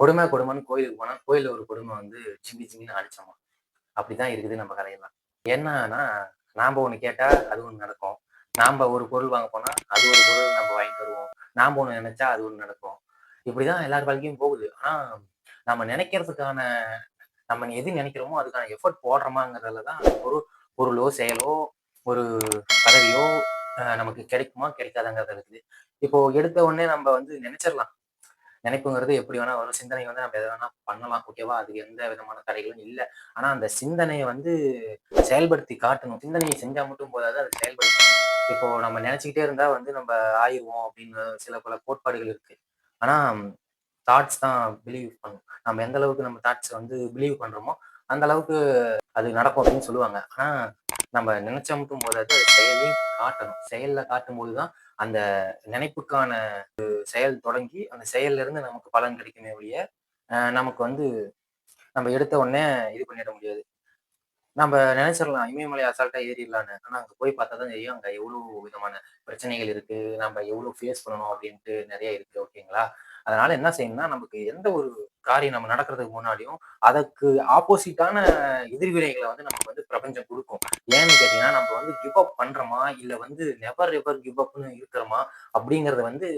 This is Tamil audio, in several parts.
கொடுமை கொடுமைன்னு கோயிலுக்கு போனா கோயிலில் ஒரு கொடுமை வந்து சிங்கி சிங்கின்னு அடிச்சோமா? அப்படிதான் இருக்குது நம்ம கதையெல்லாம். என்னன்னா நாம ஒண்ணு கேட்டா அது ஒண்ணு நடக்கும். நாம ஒரு பொருள் வாங்க போனா அது ஒரு பொருள் நம்ம வாங்கிட்டு வருவோம். நாம ஒண்ணு நினைச்சா அது ஒண்ணு நடக்கும். இப்படிதான் எல்லார் வாழ்க்கையும் போகுது. ஆனா நம்ம நினைக்கிறதுக்கான நம்ம எது நினைக்கிறோமோ அதுக்கான எஃபர்ட் போடுறோமாங்கிறதுல தான் ஒரு பொருளோ செயலோ ஒரு பதவியோ நமக்கு கிடைக்குமா கிடைக்காதாங்கிறது இருக்குது. இப்போ எடுத்த உடனே நம்ம வந்து நினைச்சிடலாம். நினைப்புங்கிறது எப்படி வேணா வரும். சிந்தனை வந்து நம்ம எதை வேணா பண்ணலாம் ஓகேவா அதுக்கு எந்த விதமான தடைகளும் இல்லை. ஆனா அந்த சிந்தனையை வந்து செயல்படுத்தி காட்டணும். சிந்தனையை செஞ்சா மட்டும் போதாது அதை செயல்படுத்தணும். இப்போ நம்ம நினைச்சுக்கிட்டே இருந்தா வந்து நம்ம ஆயிடுவோம் அப்படின்னு சில பல கோட்பாடுகள் இருக்கு. ஆனா தாட்ஸ் தான் பிலீவ் பண்ணும். நம்ம எந்த அளவுக்கு நம்ம தாட்ஸ் வந்து பிலீவ் பண்றோமோ அந்த அளவுக்கு அது நடக்கும் அப்படின்னு சொல்லுவாங்க. ஆனா நம்ம நினைச்ச மட்டும் போதாது அது செயலையும் காட்டணும். செயல்ல காட்டும் போதுதான் அந்த நினைப்புக்கான செயல் தொடங்கி அந்த செயல்ல இருந்து நமக்கு பலன் கிடைக்குமே ஒழிய நமக்கு வந்து நம்ம எடுத்த உடனே இது பண்ணிட முடியாது. நம்ம நினைச்சிடலாம் இமயமலை அசால்ட்டா ஏறிடலான்னு. ஆனா அங்க போய் பார்த்தா தான் தெரியும் அங்க எவ்வளவு விதமான பிரச்சனைகள் இருக்கு நம்ம எவ்வளவு ஃபேஸ் பண்ணணும் அப்படின்ட்டு நிறைய இருக்கு ஓகேங்களா அதனால என்ன செய்யணும்னா நமக்கு எந்த ஒரு காரியம் நம்ம நடக்கிறதுக்கு முன்னாடியும் அதற்கு ஆப்போசிட்டான எதிர்வினைகளை வந்து நமக்கு வந்து பிரபஞ்சம் கொடுக்கும். ஏன்னு கேட்டீங்கன்னா நம்ம வந்து கிவ் அப் பண்றோமா? இல்ல வந்து நெவர் எவர் கிவ் அப்னு இருக்கிறோமா? அப்படிங்கறத வந்து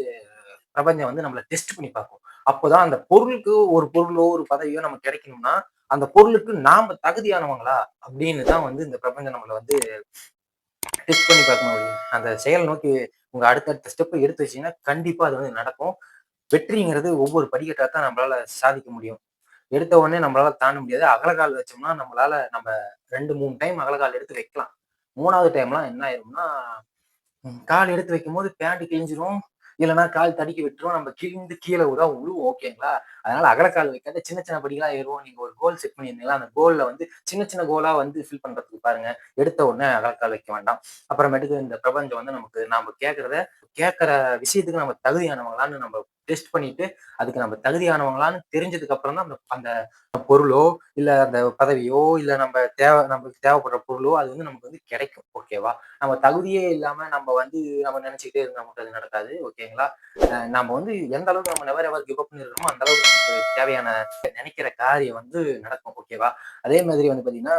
பிரபஞ்சம் வந்து நம்மளை டெஸ்ட் பண்ணி பார்க்கும். அப்போதான் அந்த பொருளுக்கு ஒரு பொருளோ ஒரு பதவியோ நமக்கு கிடைக்கணும்னா அந்த பொருளுக்கு நாம தகுதியானவங்களா? அப்படின்னு தான் வந்து இந்த பிரபஞ்சம் நம்மளை வந்து டெஸ்ட் பண்ணி பார்க்கணும். அந்த செயல் நோக்கி உங்க அடுத்தடுத்த ஸ்டெப் எடுத்து வச்சீங்கன்னா கண்டிப்பா அது வந்து நடக்கும். வெற்றிங்கிறது ஒவ்வொரு படிக்கட்டாக தான் நம்மளால சாதிக்க முடியும். எடுத்த உடனே நம்மளால தாண்ட முடியாது. அகலகால் வச்சோம்னா நம்மளால நம்ம ரெண்டு மூணு டைம் அகலகால் எடுத்து வைக்கலாம். மூணாவது டைம்லாம் என்ன ஆயிரும்னா கால் எடுத்து வைக்கும் போது பேண்ட் கிழிஞ்சிரும். இல்லைன்னா கால் தடுக்கி விட்டுரும். நம்ம கிழிந்து கீழே தான் உழுவும் ஓகேங்களா அதனால அகலக்கால் வைக்காத சின்ன சின்ன படிகளா ஏறுவோம். நீங்க ஒரு கோல் செட் பண்ணியிருந்தீங்களா? அந்த கோல்ல வந்து சின்ன சின்ன கோலா வந்து ஃபில் பண்றதுக்கு பாருங்க. எடுத்த உடனே அகலக்கால் வைக்க வேண்டாம். அப்புறமேட்டுக்கு இந்த பிரபஞ்சம் வந்து நமக்கு நாம கேட்கறத கேட்கற விஷயத்துக்கு நம்ம தகுதியானவங்களான்னு நம்ம டெஸ்ட் பண்ணிட்டு அதுக்கு நம்ம தகுதியானவங்களான்னு தெரிஞ்சதுக்கு அப்புறம் தான் அந்த அந்த பொருளோ இல்ல அந்த பதவியோ இல்ல நம்ம தேவை நமக்கு தேவைப்படுற பொருளோ அது வந்து நமக்கு வந்து கிடைக்கும். ஓகேவா நம்ம தகுதியே இல்லாம நம்ம வந்து நம்ம நினைச்சுக்கிட்டே இருந்தா மட்டும் அது நடக்காது. ஓகேங்களா நம்ம வந்து எந்த அளவுக்கு நம்ம நெவர் எவர் கிவ் அப்னு இருக்கோமோ அந்த அளவுக்கு நமக்கு தேவையான நினைக்கிற காரியம் வந்து நடக்கும். ஓகேவா அதே மாதிரி வந்து பாத்தீங்கன்னா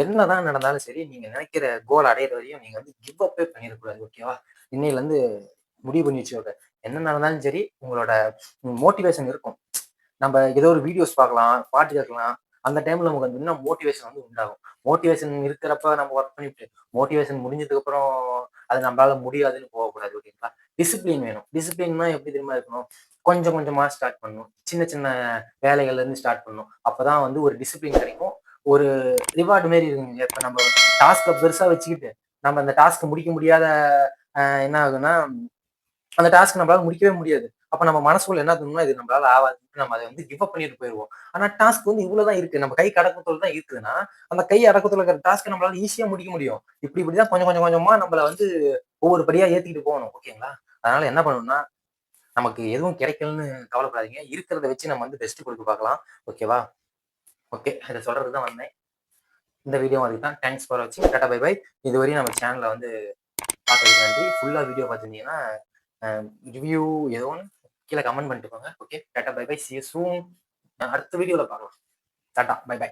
என்னதான் நடந்தாலும் சரி நீங்க நினைக்கிற கோல் அடையிற வரையும் நீங்க வந்து கிவ் அப்பே பண்ணிடக்கூடாது. ஓகேவா இன்னையில இருந்து முடிவு பண்ணி வச்சுக்கோங்க என்ன நடந்தாலும் சரி உங்களோட மோட்டிவேஷன் இருக்கும். நம்ம ஏதோ ஒரு வீடியோஸ் பார்க்கலாம் பாட்டு கேட்கலாம். அந்த டைம்ல நமக்கு வந்து இன்னும் மோட்டிவேஷன் வந்து உண்டாகும். மோட்டிவேஷன் இருக்கிறப்ப நம்ம ஒர்க் பண்ணிட்டு மோட்டிவேஷன் முடிஞ்சதுக்கு அப்புறம் அது நம்மளால முடியாதுன்னு போகக்கூடாது ஓகேங்களா டிசிப்ளின் வேணும். டிசிப்ளின்னா எப்படி தெரியுமா இருக்கணும்? கொஞ்சம் கொஞ்சமா ஸ்டார்ட் பண்ணணும். சின்ன சின்ன வேலைகள்ல இருந்து ஸ்டார்ட் பண்ணணும். அப்பதான் வந்து ஒரு டிசிப்ளின் கிடைக்கும். ஒரு ரிவார்டு மாரி இருக்குங்க. இப்ப நம்ம டாஸ்க்கை பெருசா வச்சுக்கிட்டு நம்ம அந்த டாஸ்க் முடிக்க முடியாத என்ன ஆகுன்னா அந்த டாஸ்க் நம்மளால முடிக்கவே முடியாது. அப்ப நம்ம மனசுக்குள்ள என்ன தோணும்னா இது நம்மளால ஆகாது நம்ம அதை வந்து கிவ் அப் பண்ணிட்டு போயிருவோம். ஆனா டாஸ்க் வந்து இவ்வளவுதான் இருக்கு. நம்ம கை அடக்கத்துல தான் இருக்குதுன்னா அந்த கை அடக்கத்துல இருக்கிற டாஸ்க் நம்மளால ஈஸியா முடிக்க முடியும். இப்படி இப்படிதான் கொஞ்சம் கொஞ்சம் கொஞ்சமா நம்மள வந்து ஒவ்வொரு படியா ஏத்திக்கிட்டு போகணும். ஓகேங்களா? அதனால என்ன பண்ணணும்னா நமக்கு எதுவும் கிடைக்கலன்னு கவலைப்படாதீங்க. இருக்கிறத வச்சு நம்ம வந்து பெஸ்ட் கொடுத்து பார்க்கலாம். ஓகேவா? ஓகே. இதை சொல்றது தான் வந்தேன். இந்த வீடியோ அதுக்கு தான். தேங்க்ஸ் ஃபார் வாட்சிங் டாட்டா பை பை இதுவரையும் நம்ம சேனலில் வந்து பார்த்ததுக்கு நன்றி. ஃபுல்லாக வீடியோ பார்த்துருந்தீங்கன்னா ரிவ்யூ ஏதோ ஒன்று கீழே கமெண்ட் பண்ணிட்டு போங்க okay ta-ta bye bye see soon அடுத்த வீடியோவில் பார்க்கலாம். Tata bye by